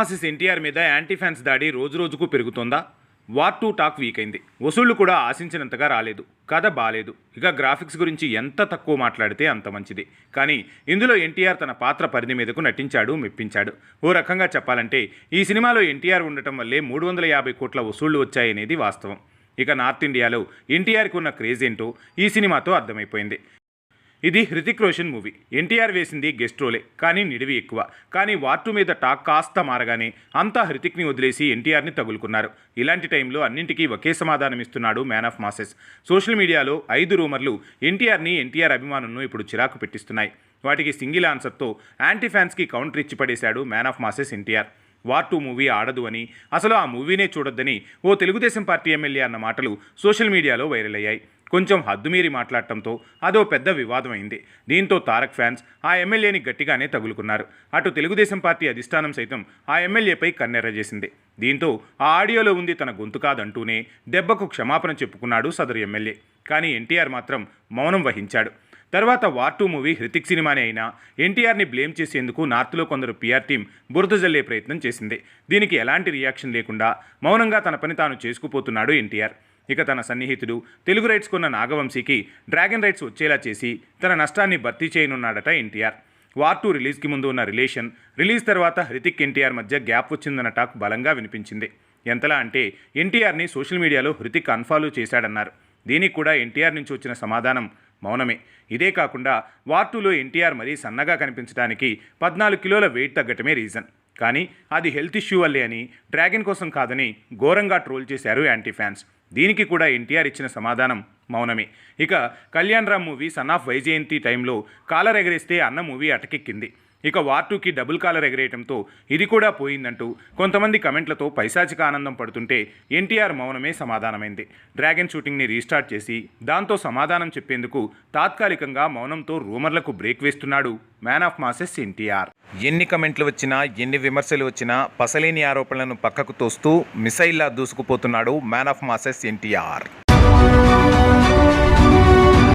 Masses NTR మీద anti fans దాడి రోజు రోజుకు పెరుగుతోందా? వార్ టూ టాక్ వీక్ అయింది. వసూళ్ళు కూడా ఆశించినంతగా రాలేదు. కథ బాలేదు. ఇక గ్రాఫిక్స్ గురించి ఎంత తక్కువ మాట్లాడితే అంత మంచిది. కానీ ఇందులో ఎన్టీఆర్ తన పాత్ర పరిధి మీదకు నటించాడు మెప్పించాడు. ఓ రకంగా చెప్పాలంటే ఈ సినిమాలో ఎన్టీఆర్ ఉండటం వల్లే మూడు వందల యాభై కోట్ల వసూళ్ళు వచ్చాయనేది వాస్తవం. ఇక నార్త్ ఇండియాలో ఎన్టీఆర్కి ఉన్న క్రేజ్ ఏంటో ఈ సినిమాతో అర్థమైపోయింది. ఇది హృతిక్ రోషన్ మూవీ. ఎన్టీఆర్ వేసింది గెస్ట్ రోలే కానీ నిడివి ఎక్కువ. కానీ వార్టు మీద టాక్ కాస్త మారగానే అంతా హృతిక్ని వదిలేసి ఎన్టీఆర్ని తగులుకున్నారు. ఇలాంటి టైంలో అన్నింటికీ ఒకే సమాధానం ఇస్తున్నాడు మ్యాన్ ఆఫ్ మాసెస్. సోషల్ మీడియాలో ఐదు రూమర్లు ఎన్టీఆర్ని ఎన్టీఆర్ అభిమానులను ఇప్పుడు చిరాకు పెట్టిస్తున్నాయి. వాటికి సింగిల్ ఆన్సర్తో యాంటీ ఫ్యాన్స్కి కౌంటర్ ఇచ్చి పడేశాడు man of masses NTR. War two movie ఆడదు అని. అసలు ఆ మూవీనే చూడొద్దని ఓ తెలుగుదేశం పార్టీ ఎమ్మెల్యే అన్న మాటలు సోషల్ మీడియాలో వైరల్ అయ్యాయి. కొంచెం హద్దుమీరి మాట్లాడటంతో అదో పెద్ద వివాదమైంది. దీంతో తారక్ ఫ్యాన్స్ ఆ ఎమ్మెల్యేని గట్టిగానే తగులుకున్నారు. అటు తెలుగుదేశం పార్టీ అధిష్టానం సైతం ఆ ఎమ్మెల్యేపై కన్నెర్ర చేసింది. దీంతో ఆ ఆడియోలో ఉంది తన గొంతు కాదంటూనే దెబ్బకు క్షమాపణ చెప్పుకున్నాడు సదరు ఎమ్మెల్యే. కానీ ఎన్టీఆర్ మాత్రం మౌనం వహించాడు. తర్వాత వార్ టూ మూవీ హృతిక్ సినిమానే అయినా ఎన్టీఆర్ని బ్లేమ్ చేసేందుకు నార్త్లో కొందరు పీఆర్ టీం బురద జల్లే ప్రయత్నం చేసింది. దీనికి ఎలాంటి రియాక్షన్ లేకుండా మౌనంగా తన పని తాను చేసుకుపోతున్నాడు ఎన్టీఆర్. ఇక తన సన్నిహితుడు తెలుగు రైట్స్ కొన్న నాగవంశీకి డ్రాగన్ రైట్స్ వచ్చేలా చేసి తన నష్టాన్ని భర్తీ చేయనున్నాడట ఎన్టీఆర్. వార్ టూ రిలీజ్కి ముందు ఉన్న రిలేషన్ రిలీజ్ తర్వాత హృతిక్ ఎన్టీఆర్ మధ్య గ్యాప్ వచ్చిందన్న టాక్ బలంగా వినిపించింది. ఎంతలా అంటే ఎన్టీఆర్ని సోషల్ మీడియాలో హృతిక్ అన్ఫాలో చేశాడన్నారు. దీనికి కూడా ఎన్టీఆర్ నుంచి వచ్చిన సమాధానం మౌనమే. ఇదే కాకుండా వార్టులో ఎన్టీఆర్ మరీ సన్నగా కనిపించడానికి పద్నాలుగు కిలోల వెయిట్ తగ్గటమే రీజన్ కానీ అది హెల్త్ ఇష్యూ వల్లే అని డ్రాగన్ కోసం కాదని ఘోరంగా ట్రోల్ చేశారు యాంటీ ఫ్యాన్స్ దీనికి కూడా ఎన్టీఆర్ ఇచ్చిన సమాధానం మౌనమే. ఇక Kalyan Ram movie son of Vyjayanthi టైంలో కాలర్ ఎగరేస్తే అన్న మూవీ అటకెక్కింది. ఇక వార్ టూకి డబుల్ కాలర్ ఎగరేయడంతో ఇది కూడా పోయిందంటూ కొంతమంది కమెంట్లతో పైశాచిక ఆనందం పడుతుంటే ఎన్టీఆర్ మౌనమే సమాధానమైంది. డ్రాగన్ షూటింగ్ని రీస్టార్ట్ చేసి దాంతో సమాధానం చెప్పేందుకు తాత్కాలికంగా మౌనంతో రూమర్లకు బ్రేక్ వేస్తున్నాడు మ్యాన్ ఆఫ్ మాసెస్ ఎన్టీఆర్. ఎన్ని కమెంట్లు వచ్చినా ఎన్ని విమర్శలు వచ్చినా పసలేని ఆరోపణలను పక్కకు తోస్తూ మిసైల్లా దూసుకుపోతున్నాడు మ్యాన్ ఆఫ్ మాసెస్ ఎన్టీఆర్.